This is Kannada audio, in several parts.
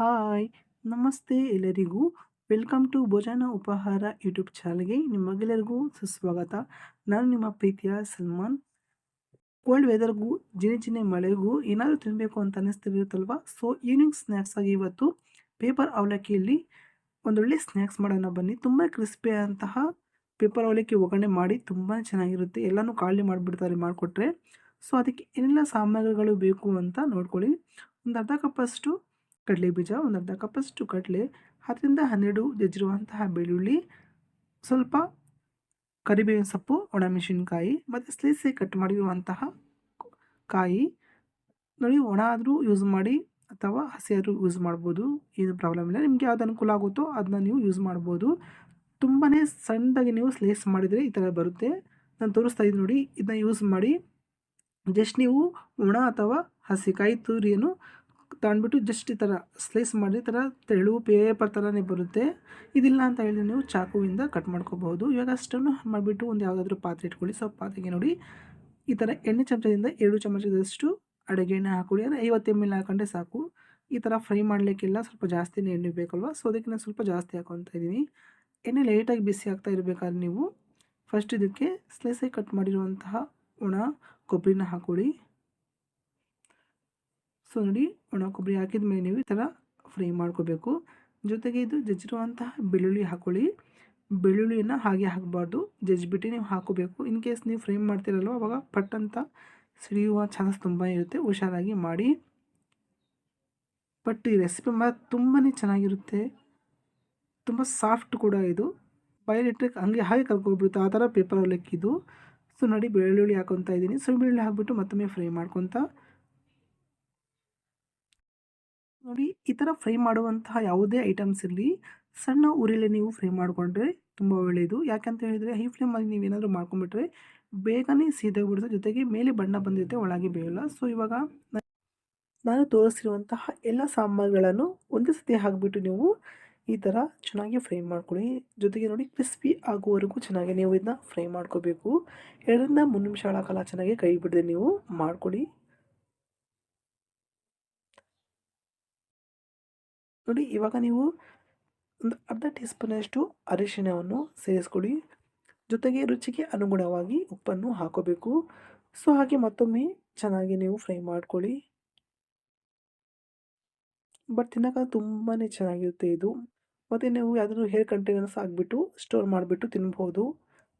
ಹಾಯ್, ನಮಸ್ತೆ ಎಲ್ಲರಿಗೂ. ವೆಲ್ಕಮ್ ಟು ಭೋಜನ ಉಪಹಾರ ಯೂಟ್ಯೂಬ್ ಚಾನಲ್ಗೆ ನಿಮಗೆಲ್ಲರಿಗೂ ಸುಸ್ವಾಗತ. ನಾನು ನಿಮ್ಮ ಪ್ರೀತಿಯ ಸಲ್ಮಾನ್. ಕೋಲ್ಡ್ ವೆದರ್ಗೂ, ಜಿನೆ ಜಿನೆ ಮಳೆಗೂ ಏನಾದರೂ ತಿನ್ನಬೇಕು ಅಂತ ಅನ್ನಿಸ್ತಿರುತ್ತಲ್ವ ಸೊ, ಈವ್ನಿಂಗ್ ಸ್ನ್ಯಾಕ್ಸ್ ಆಗಿ ಇವತ್ತು ಪೇಪರ್ ಅವಲಕ್ಕಿಯಲ್ಲಿ ಒಂದೊಳ್ಳೆ ಸ್ನ್ಯಾಕ್ಸ್ ಮಾಡೋಣ ಬನ್ನಿ. ತುಂಬ ಕ್ರಿಸ್ಪಿಯಾದಂತಹ ಪೇಪರ್ ಅವಲಕ್ಕಿ ಒಗ್ಗರಣೆ ಮಾಡಿ ತುಂಬಾ ಚೆನ್ನಾಗಿರುತ್ತೆ. ಎಲ್ಲನೂ ಖಾಲಿ ಮಾಡಿಬಿಡ್ತಾರೆ ಮಾಡಿಕೊಟ್ರೆ. ಸೊ, ಅದಕ್ಕೆ ಏನೆಲ್ಲ ಸಾಮಗ್ರಿಗಳು ಬೇಕು ಅಂತ ನೋಡ್ಕೊಳ್ಳಿ. ಒಂದು ಅರ್ಧ ಕಪ್ಪಷ್ಟು ಕಡಲೆ ಬೀಜ, ಒಂದು ಅರ್ಧ ಕಪ್ಪಷ್ಟು ಕಡಲೆ, ಹತ್ತರಿಂದ ಹನ್ನೆರಡು ಜಜ್ಜಿರುವಂತಹ ಬೆಳ್ಳುಳ್ಳಿ, ಸ್ವಲ್ಪ ಕರಿಬೇವಿನ ಸೊಪ್ಪು, ಒಣಮೆಣಸಿನ್ಕಾಯಿ, ಮತ್ತು ಸ್ಲೈಸಾಗಿ ಕಟ್ ಮಾಡಿರುವಂತಹ ಕಾಯಿ. ನೋಡಿ, ಒಣ ಆದರೂ ಯೂಸ್ ಮಾಡಿ ಅಥವಾ ಹಸಿ ಆದರೂ ಯೂಸ್ ಮಾಡ್ಬೋದು. ಏನು ಪ್ರಾಬ್ಲಮ್ ಇಲ್ಲ. ನಿಮಗೆ ಯಾವ್ದು ಅನುಕೂಲ ಆಗುತ್ತೋ ಅದನ್ನ ನೀವು ಯೂಸ್ ಮಾಡ್ಬೋದು. ತುಂಬಾ ಸಣ್ಣದಾಗಿ ನೀವು ಸ್ಲೈಸ್ ಮಾಡಿದರೆ ಈ ಥರ ಬರುತ್ತೆ. ನಾನು ತೋರಿಸ್ತಾ ಇದ್ದೀನಿ ನೋಡಿ ಇದನ್ನ ಯೂಸ್ ಮಾಡಿ ಜಸ್ಟ್ ನೀವು ಒಣ ಅಥವಾ ಹಸಿ ಕಾಯಿ, ತುರಿಯನ್ನು ತಗೊಂಡ್ಬಿಟ್ಟು ಜಸ್ಟ್ ಈ ಥರ ಸ್ಲೈಸ್ ಮಾಡಿ, ಈ ಥರ ತೆಳು ಪೇಪರ್ ಥರನೇ ಬರುತ್ತೆ. ಇದಿಲ್ಲ ಅಂತ ಹೇಳಿ ನೀವು ಚಾಕುವಿಂದ ಕಟ್ ಮಾಡ್ಕೋಬೋದು ಇವಾಗ ಅಷ್ಟನ್ನು ಮಾಡಿಬಿಟ್ಟು ಒಂದು ಯಾವುದಾದ್ರೂ ಪಾತ್ರೆ ಇಟ್ಕೊಳ್ಳಿ. ಸೊ ಪಾತ್ರೆಗೆ ನೋಡಿ. ಈ ಥರ ಎಣ್ಣೆ ಚಮಚದಿಂದ ಎರಡು ಚಮಚದಷ್ಟು ಅಡುಗೆ ಎಣ್ಣೆ ಹಾಕೊಳ್ಳಿ. ಅಂದರೆ ಐವತ್ತು ಎಂ ಎಲ್ ಹಾಕೊಂಡ್ರೆ ಸಾಕು. ಈ ಥರ ಫ್ರೈ ಮಾಡಲಿಕ್ಕಿಲ್ಲ. ಸ್ವಲ್ಪ ಜಾಸ್ತಿನೇ ಎಣ್ಣೆ ಬೇಕಲ್ವ? ಸೊ ಅದಕ್ಕೆ ನಾನು ಸ್ವಲ್ಪ ಜಾಸ್ತಿ ಹಾಕೊತಾ ಇದ್ದೀನಿ. ಎಣ್ಣೆ ಲೈಟಾಗಿ ಬಿಸಿ ಆಗ್ತಾ ಇರಬೇಕಾದ್ರೆ ನೀವು ಫಸ್ಟ್ ಇದಕ್ಕೆ ಸ್ಲೈಸಾಗಿ ಕಟ್ ಮಾಡಿರುವಂತಹ ಒಣ ಕೊಬ್ಬರಿನ ಹಾಕೊಳ್ಳಿ. ಸೊ ನೋಡಿ ಒಣ ಕೊಬ್ಬರಿ ಹಾಕಿದ ಮೇಲೆ ನೀವು ಈ ಥರ ಫ್ರೈ ಮಾಡ್ಕೋಬೇಕು. ಜೊತೆಗೆ ಇದು ಜಜ್ಜಿರುವಂತಹ ಬೆಳ್ಳುಳ್ಳಿ ಹಾಕೊಳ್ಳಿ. ಬೆಳ್ಳುಳ್ಳಿಯನ್ನು ಹಾಗೆ ಹಾಕಬಾರ್ದು. ಜಜ್ಜಿಬಿಟ್ಟು ನೀವು ಹಾಕೋಬೇಕು ಇನ್ ಕೇಸ್ ನೀವು ಫ್ರೈ ಮಾಡ್ತಿರಲ್ವ, ಅವಾಗ ಪಟ್ಟಂತ ಸಿಡಿಯುವ ಚಾನ್ಸ್ ತುಂಬ ಇರುತ್ತೆ. ಹುಷಾರಾಗಿ ಮಾಡಿ. ಬಟ್ ಈ ರೆಸಿಪಿ ಮಾತ್ರ ತುಂಬಾ ಚೆನ್ನಾಗಿರುತ್ತೆ. ತುಂಬ ಸಾಫ್ಟ್ ಕೂಡ ಇದು. ಬಯೋಲೆಟ್ರಿಕ್ ಹಂಗೆ ಹಾಗೆ ಕರ್ಕೊಬಿಡುತ್ತೆ. ಆ ಥರ ಪೇಪರ್ ಅವಲಕ್ಕಿದು ಸೊ ನೋಡಿ, ಬೆಳ್ಳುಳ್ಳಿ ಹಾಕೊತಾ ಇದ್ದೀನಿ. ಸೊ ಬೆಳ್ಳುಳ್ಳಿ ಹಾಕ್ಬಿಟ್ಟು ಮತ್ತೊಮ್ಮೆ ಫ್ರೈ ಮಾಡ್ಕೊತಾ ನೋಡಿ, ಈ ಥರ ಫ್ರೈ ಮಾಡುವಂತಹ ಯಾವುದೇ ಐಟಮ್ಸ್ ಇರಲಿ. ಸಣ್ಣ ಉರಿಲೇ ನೀವು ಫ್ರೈ ಮಾಡಿಕೊಂಡ್ರೆ ತುಂಬ ಒಳ್ಳೆಯದು ಯಾಕಂತ ಹೇಳಿದರೆ, ಹೈ ಫ್ಲೇಮಲ್ಲಿ ನೀವು ಏನಾದರೂ ಮಾಡ್ಕೊಂಡ್ಬಿಟ್ರೆ ಬೇಗನೆ ಸೀದೋಗ್ಬಿಡುತ್ತೆ. ಜೊತೆಗೆ ಮೇಲೆ ಬಣ್ಣ ಬಂದಿರುತ್ತೆ, ಒಳಗೆ ಬೇಯಲ್ಲ. ಸೊ ಇವಾಗ ನಾನು ತೋರಿಸಿರುವಂತಹ ಎಲ್ಲ ಸಾಂಬಾರುಗಳನ್ನು ಒಂದೇ ಸತಿ ಹಾಕಿಬಿಟ್ಟು ನೀವು ಈ ಥರ ಚೆನ್ನಾಗಿ ಫ್ರೈ ಮಾಡ್ಕೊಳ್ಳಿ. ಜೊತೆಗೆ ನೋಡಿ, ಕ್ರಿಸ್ಪಿ ಆಗುವವರೆಗೂ ಚೆನ್ನಾಗಿ ನೀವು ಇದನ್ನ ಫ್ರೈ ಮಾಡ್ಕೋಬೇಕು. ಎರಡರಿಂದ ಮೂರು ನಿಮಿಷಗಳ ಕಾಲ ಚೆನ್ನಾಗಿ ಕೈ ಬಿಡದೆ ನೀವು ಮಾಡ್ಕೊಳ್ಳಿ. ನೋಡಿ, ಇವಾಗ ನೀವು ಒಂದು ಅರ್ಧ ಟೀ ಸ್ಪೂನಷ್ಟು ಅರಿಶಿಣವನ್ನು ಸೇರಿಸ್ಕೊಡಿ. ಜೊತೆಗೆ ರುಚಿಗೆ ಅನುಗುಣವಾಗಿ ಉಪ್ಪನ್ನು ಹಾಕೋಬೇಕು. ಸೊ, ಹಾಗೆ ಮತ್ತೊಮ್ಮೆ ಚೆನ್ನಾಗಿ ನೀವು ಫ್ರೈ ಮಾಡ್ಕೊಳ್ಳಿ. ಬಟ್ ತಿನ್ನಕ ತುಂಬಾ ಚೆನ್ನಾಗಿರುತ್ತೆ ಇದು. ಮತ್ತು ನೀವು ಯಾವುದಾದ್ರು ಹೇರ್ ಕಂಟೈನರ್ಸ್ ಹಾಕ್ಬಿಟ್ಟು ಸ್ಟೋರ್ ಮಾಡಿಬಿಟ್ಟು ತಿನ್ಬೋದು.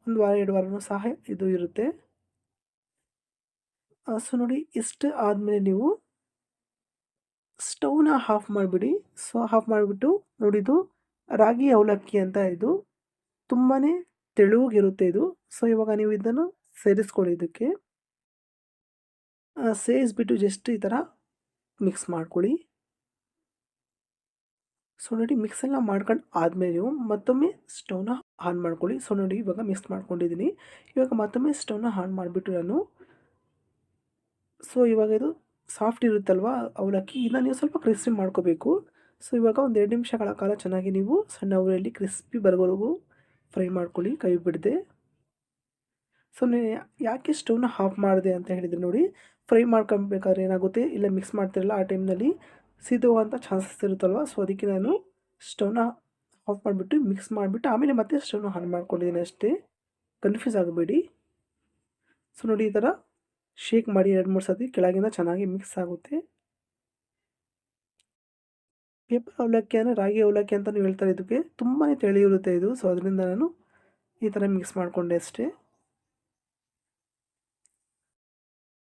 ಒಂದು ವಾರ, ಎರಡು ವಾರನೂ ಸಹ ಇದು ಇರುತ್ತೆ. ಸೊ, ನೋಡಿ, ಇಷ್ಟು ಆದಮೇಲೆ ನೀವು ಸ್ಟವ್ನ ಆಫ್ ಮಾಡಿಬಿಡಿ. ಸೊ ಆಫ್ ಮಾಡಿಬಿಟ್ಟು ನೋಡಿದು ರಾಗಿ ಅವಲಕ್ಕಿ ಅಂತ ಇದು. ತುಂಬಾ ತೆಳುವಾಗಿರುತ್ತೆ ಇದು. ಸೊ ಇವಾಗ ನೀವು ಇದನ್ನು ಸೇರಿಸ್ಕೊಳ್ಳಿ ಇದಕ್ಕೆ. ಸೇರಿಸ್ಬಿಟ್ಟು ಜಸ್ಟ್ ಈ ಥರ ಮಿಕ್ಸ್ ಮಾಡ್ಕೊಳ್ಳಿ. ಸೊ ನೋಡಿ ಮಿಕ್ಸ್ ಎಲ್ಲ ಮಾಡ್ಕೊಂಡು ಆದಮೇಲೆ ನೀವು ಮತ್ತೊಮ್ಮೆ ಸ್ಟವ್ನ ಆನ್ ಮಾಡ್ಕೊಳ್ಳಿ. ಸೊ ನೋಡಿ ಇವಾಗ ಮಿಕ್ಸ್ ಮಾಡ್ಕೊಂಡಿದ್ದೀನಿ. ಇವಾಗ ಮತ್ತೊಮ್ಮೆ ಸ್ಟವ್ನ ಆನ್ ಮಾಡಿಬಿಟ್ಟು ನಾನು. ಸೊ ಇವಾಗ ಇದು ಸಾಫ್ಟ್ ಇರುತ್ತಲ್ವ ಅವಲಕ್ಕಿ ಇದನ್ನ ನೀವು ಸ್ವಲ್ಪ ಕ್ರಿಸ್ಪಿ ಮಾಡ್ಕೋಬೇಕು. ಸೊ ಇವಾಗ ಒಂದು ಎರಡು ನಿಮಿಷಗಳ ಕಾಲ ಚೆನ್ನಾಗಿ ನೀವು ಸಣ್ಣ ಉರಿಯಲ್ಲಿ ಕ್ರಿಸ್ಪಿ ಬರೋವರೆಗೂ ಫ್ರೈ ಮಾಡ್ಕೊಳ್ಳಿ, ಕೈ ಬಿಡದೆ. ಸೊ ಯಾಕೆ ಸ್ಟವ್ನ ಆಫ್ ಮಾಡಿದೆ ಅಂತ ಹೇಳಿದರೆ ನೋಡಿ ಫ್ರೈ ಮಾಡ್ಕೊಬೇಕಾದ್ರೆ ಏನಾಗುತ್ತೆ? ಇಲ್ಲ ಮಿಕ್ಸ್ ಮಾಡ್ತಿರಲ್ಲ ಆ ಟೈಮ್ನಲ್ಲಿ ಸಿದ್ಧವಂಥ ಚಾನ್ಸಸ್ ಇರುತ್ತಲ್ವ? ಸೊ ಅದಕ್ಕೆ ನಾನು ಸ್ಟವ್ನ ಆಫ್ ಮಾಡಿಬಿಟ್ಟು ಮಿಕ್ಸ್ ಮಾಡಿಬಿಟ್ಟು ಆಮೇಲೆ ಮತ್ತೆ ಸ್ಟವ್ನ ಆನ್ ಮಾಡ್ಕೊಂಡಿದ್ದೀನಿ ಅಷ್ಟೇ. ಕನ್ಫ್ಯೂಸ್ ಆಗಬೇಡಿ. ಸೊ ನೋಡಿ ಈ ಥರ ಶೇಕ್ ಮಾಡಿ ಎರಡು ಮೂರು ಸತಿ ಕೆಳಗಿಂದ ಚೆನ್ನಾಗಿ ಮಿಕ್ಸ್ ಆಗುತ್ತೆ. ಪೇಪರ್ ಅವಲಕ್ಕಿ ಅಂದರೆ ರಾಗಿ ಅವಲಕ್ಕಿ ಅಂತಲೂ ಹೇಳ್ತಾರೆ ಇದಕ್ಕೆ ತುಂಬಾ ಇರುತ್ತೆ ಇದು. ಸೊ ಅದರಿಂದ ನಾನು ಈ ಥರ ಮಿಕ್ಸ್ ಮಾಡಿಕೊಂಡೆ ಅಷ್ಟೇ.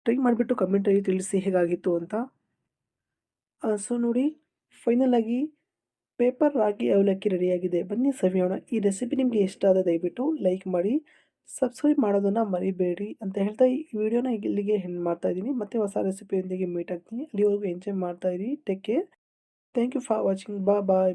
ಟ್ರೈ ಮಾಡಿಬಿಟ್ಟು ಕಮೆಂಟಲ್ಲಿ ತಿಳಿಸಿ ಹೇಗಾಗಿತ್ತು ಅಂತ. ಸೊ ನೋಡಿ ಫೈನಲ್ ಆಗಿ ಪೇಪರ್ ರಾಗಿ ಅವಲಕ್ಕಿ ರೆಡಿಯಾಗಿದೆ ಬನ್ನಿ ಸವಿಯೋಣ. ಈ ರೆಸಿಪಿ ನಿಮಗೆ ಇಷ್ಟ ಆದ ದಯವಿಟ್ಟು ಲೈಕ್ ಮಾಡಿ. ಸಬ್ಸ್ಕ್ರೈಬ್ ಮಾಡೋದನ್ನು ಮರಿಬೇಡಿ ಅಂತ ಹೇಳ್ತಾ ಈ ವಿಡಿಯೋನ ಇಲ್ಲಿಗೆ ಹೆಣ್ಣು ಮಾಡ್ತಾ ಇದ್ದೀನಿ. ಮತ್ತೆ ಹೊಸ ರೆಸಿಪಿಯೊಂದಿಗೆ ಮೀಟ್ ಆಗ್ತೀನಿ. ಅಲ್ಲಿವರೆಗೂ ಎಂಜಾಯ್ ಮಾಡ್ತಾ ಇರಿ. Take care thank you for watching bye bye